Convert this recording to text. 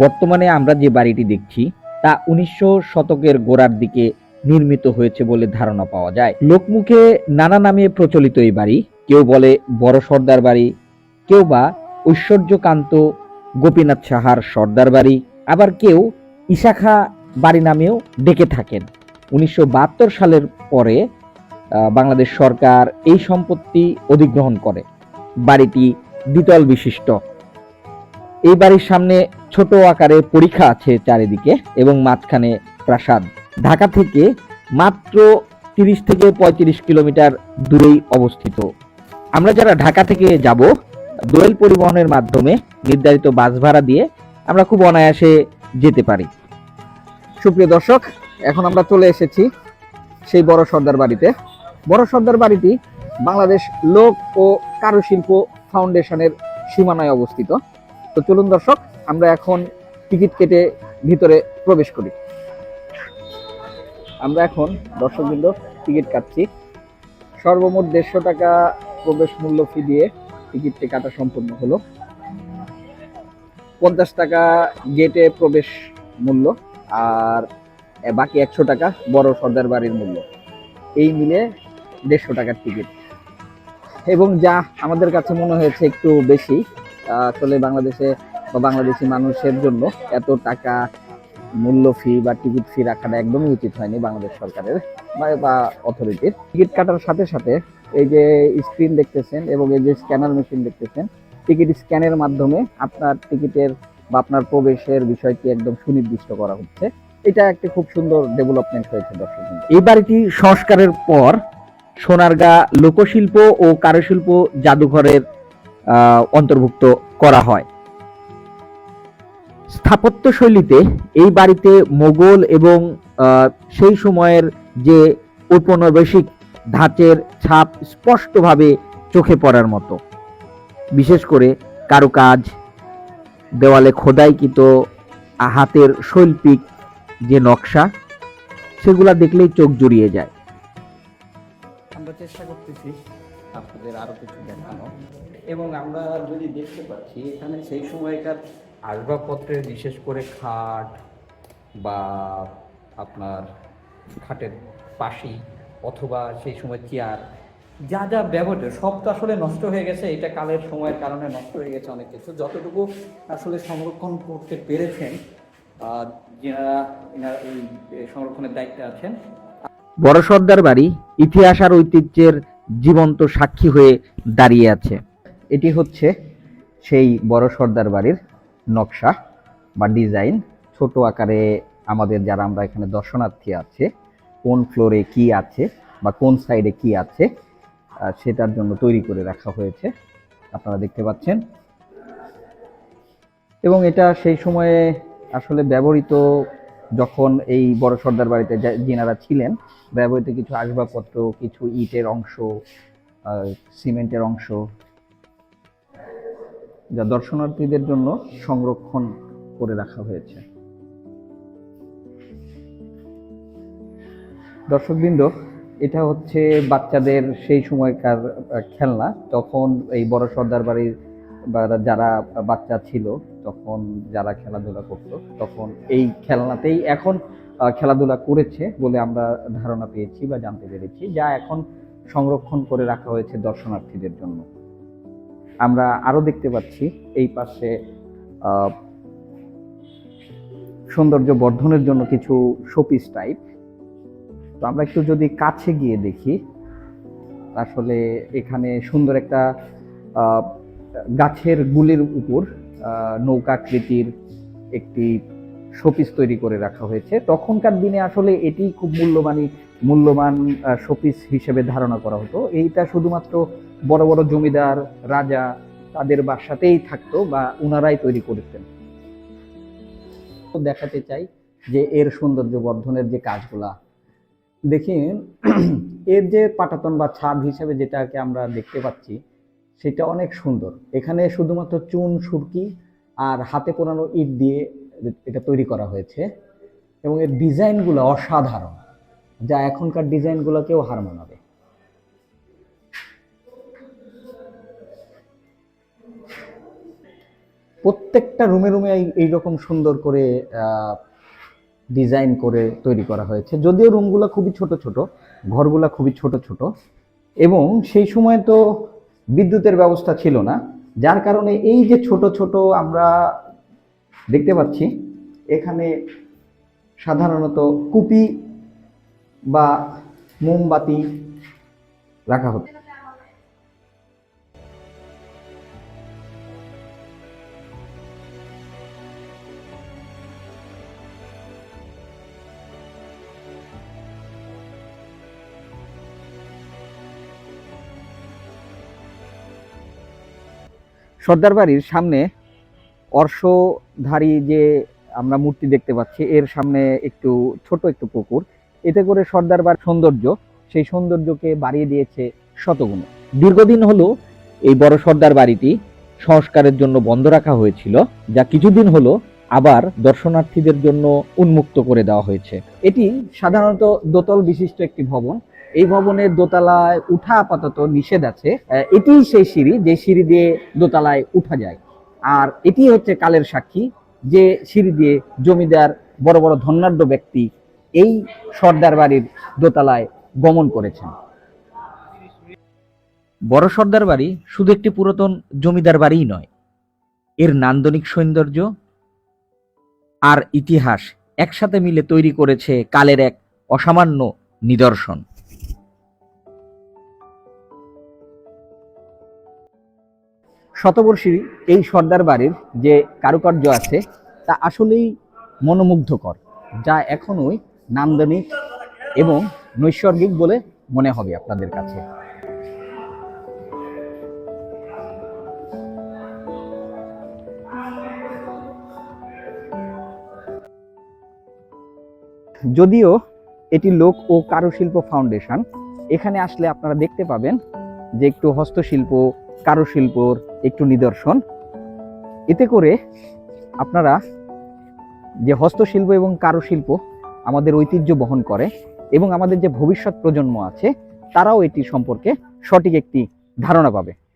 বর্তমানে আমরা যে বাড়িটি দেখছি, তা উনিশশো শতকের গোড়ার দিকে নির্মিত হয়েছে বলে ধারণা পাওয়া যায়। লোকমুখে নানা নামে প্রচলিত এই বাড়ি, কেউ বলে বড় সর্দার বাড়ি, কেউ বা ঐশ্বর্যকান্ত গোপীনাথ সাহার সর্দার বাড়ি, আবার কেউ ইশাখা বাড়ি নামেও ডেকে থাকেন। উনিশশো বাহাত্তর সালের পরে বাংলাদেশ সরকার এই সম্পত্তি অধিগ্রহণ করে। বাড়িটি দ্বিতল বিশিষ্ট। এই বাড়ির সামনে ছোট আকারে পরীক্ষা আছে চারিদিকে এবং মাঝখানে প্রাসাদ। ঢাকা থেকে মাত্র তিরিশ থেকে পঁয়ত্রিশ কিলোমিটার দূরেই অবস্থিত। আমরা যারা ঢাকা থেকে যাব, দোয়েল পরিবহনের মাধ্যমে নির্ধারিত বাস ভাড়া দিয়ে আমরা খুব অনায়াসে যেতে পারি। সুপ্রিয় দর্শক, এখন আমরা চলে এসেছি সেই বড় সর্দার বাড়িতে। বড় সর্দার বাড়িটি বাংলাদেশ লোক ও কারুশিল্প ফাউন্ডেশনের সীমানায় অবস্থিত। তো চলুন দর্শক, আমরা এখন টিকিট কেটে ভিতরে প্রবেশ করি। আমরা এখন দর্শকবৃন্দ টিকিট কাটছি। সর্বমোট দেড়শো টাকা প্রবেশ মূল্য ফি দিয়ে টিকিটটি কাটা সম্পূর্ণ হলো। পঞ্চাশ টাকা গেটে প্রবেশ মূল্য আর বাকি একশো টাকা বড় সর্দার বাড়ির মূল্য। এই মিলে দেড়শো টাকার টিকিট। এবং যা আমাদের কাছে মনে হয়েছে একটু বেশি আসলে বাংলাদেশে বা বাংলাদেশি মানুষের জন্য এত টাকা মূল্য ফি বা টিকিট ফি রাখাটা একদমই উচিত হয়নি বাংলাদেশ সরকারের বা- অথরিটির টিকিট কাটার সাথে সাথে এই যে স্ক্রিন দেখতেছেন এবং এই যে স্ক্যানার মেশিন দেখতেছেন টিকিট স্ক্যানের মাধ্যমে আপনার টিকিটের বা আপনার প্রবেশের বিষয়টি একদম সুনির্দিষ্ট করা হচ্ছে। এটা একটি খুব সুন্দর ডেভেলপমেন্ট হয়েছে দর্শক এই বাড়িটি সংস্কারের পর সোনারগাঁ লোকশিল্প ও কারুশিল্প জাদুঘরের অন্তর্ভুক্ত করা হয়। স্থাপত্য শৈলীতে এই বাড়িতে মোগল এবং সেই সময়ের যে ঔপনিবেশিক ধাঁচের ছাপ স্পষ্টভাবে চোখে পড়ার মতো। বিশেষ করে কারুকাজ, দেওয়ালে খোদাইকৃত হাতের শৈল্পিক যে নকশা, সেগুলা দেখলেই চোখ জুড়িয়ে যায়। আমরা চেষ্টা করতেছি। আপনাদের আরও কিছু দেখানো। এবং আমরা যদি দেখতে পাচ্ছি, এখানে সেই সময়কার আসবাবপত্রের বিশেষ করে খাট বা আপনার খাটের পাশি অথবা সেই সময় চেয়ার, যা যা ব্যবহৃত, সব তো আসলে নষ্ট হয়ে গেছে। এটা কালের সময়ের কারণে নষ্ট হয়ে গেছে অনেক কিছু। যতটুকু আসলে সংরক্ষণ করতে পেরেছেন যারা সংরক্ষণের দায়িত্বে আছেন বড় সর্দার বাড়ি, ইতিহাস আর ঐতিহ্যের জীবন্ত সাক্ষী হয়ে দাঁড়িয়ে আছে। এটি হচ্ছে সেই বড় সর্দার বাড়ির নকশা বা ডিজাইন। ছোট আকারে আমাদের যারা আমরা এখানে দর্শনার্থী আছে, কোন ফ্লোরে কি আছে বা কোন সাইডে কি আছে সেটার জন্য তৈরি করে রাখা হয়েছে। আপনারা দেখতে পাচ্ছেন। এবং এটা সেই সময়ে আসলে ব্যবহৃত যখন এই বড় সর্দার বাড়িতে যিনারা ছিলেন, ব্যবহৃত কিছু আসবাবপত্র, কিছু ইটের অংশ সিমেন্টের অংশ, যা দর্শনার্থীদের জন্য সংরক্ষণ করে রাখা হয়েছে। দর্শকবৃন্দ, এটা হচ্ছে বাচ্চাদের সেই সময়কার খেলনা। তখন এই বড় সর্দার বাড়ির বা যারা বাচ্চা ছিল, তখন যারা খেলাধুলা করতো, তখন এই খেলনাতেই এখন খেলাধুলা করেছে বলে আমরা ধারণা পেয়েছি বা জানতে পেরেছি, যা এখন সংরক্ষণ করে রাখা হয়েছে দর্শনার্থীদের জন্য। আমরা আরও দেখতে পাচ্ছি এই পাশে সৌন্দর্য বর্ধনের জন্য কিছু শোপিস টাইপ তো আমরা একটু যদি কাছে গিয়ে দেখি, আসলে এখানে সুন্দর একটা গাছের গুলির উপর নৌকাকৃতির একটি শোপিস তৈরি করে রাখা হয়েছে। তখনকার দিনে আসলে এটি খুব মূল্যবানই মূল্যবান শোপিস হিসেবে ধারণা করা হতো। এইটা শুধুমাত্র বড় বড় জমিদার, রাজা তাদের বাসাতেই থাকতো বা উনারাই তৈরি করতেন দেখাতে চাই যে এর সৌন্দর্য বর্ধনের যে কাজগুলা দেখেন এর যে পাটাতন বা ছাদ হিসেবে যেটাকে আমরা দেখতে পাচ্ছি সেটা অনেক সুন্দর। এখানে শুধুমাত্র চুন, সুরকি আর হাতে পোড়ানো ইট দিয়ে এটা তৈরি করা হয়েছে এবং এর ডিজাইনগুলো অসাধারণ, যা এখনকার ডিজাইনগুলোকেও হার মানাবে। প্রত্যেকটা রুমে রুমে এইরকম সুন্দর করে ডিজাইন করে তৈরি করা হয়েছে। যদিও রুমগুলো খুবই ছোট ছোট, ঘরগুলা খুবই ছোট ছোট এবং সেই সময় তো বিদ্যুতের ব্যবস্থা ছিল না, যার কারণে এই যে ছোট ছোট আমরা দেখতে পাচ্ছি, এখানে সাধারণত কুপি বা মোমবাতি রাখা হতো। সর্দার বাড়ির সামনে অর্শধারী যে আমরা মূর্তি দেখতে পাচ্ছি, এর সামনে একটু ছোট একটু পুকুর। এতে করে সর্দার বাড়ির সৌন্দর্য, সেই সৌন্দর্যকে বাড়িয়ে দিয়েছে শতগুণে। দীর্ঘদিন হলো এই বড় সর্দার বাড়িটি সংস্কারের জন্য বন্ধ রাখা হয়েছিল, যা কিছুদিন হলো আবার দর্শনার্থীদের জন্য উন্মুক্ত করে দেওয়া হয়েছে। এটি সাধারণত দোতল বিশিষ্ট একটি ভবন এই ভবনের দোতলায় উঠা আপাতত নিষেধ আছে। এটিই সেই সিঁড়ি, যে সিঁড়ি দিয়ে দোতলায় উঠা যায়। আর এটি হচ্ছে কালের সাক্ষী, যে সিঁড়ি দিয়ে জমিদার, বড় বড় ধন্যাঢ্য ব্যক্তি এই সর্দার বাড়ির দোতলায় গমন করেছেন। বড় সর্দার বাড়ি শুধু একটি পুরাতন জমিদার বাড়িই নয়, এর নান্দনিক সৌন্দর্য আর ইতিহাস একসাথে মিলে তৈরি করেছে কালের এক অসামান্য নিদর্শন। শতবর্ষী এই সর্দার বাড়ির যে কারুকার্য আছে, তা আসলেই মনোমুগ্ধকর, যা এখনোই নান্দনিক এবং নৈসর্গিক বলে মনে হবে আপনাদের কাছে। যদিও এটি লোক ও কারুশিল্প ফাউন্ডেশন, এখানে আসলে আপনারা দেখতে পাবেন যে একটু হস্তশিল্প, কারুশিল্পর একটু নিদর্শন। এতে করে আপনারা যে হস্তশিল্প এবং কারুশিল্প আমাদের ঐতিহ্য বহন করে এবং আমাদের যে ভবিষ্যৎ প্রজন্ম আছে, তারাও এটি সম্পর্কে সঠিক একটি ধারণা পাবে।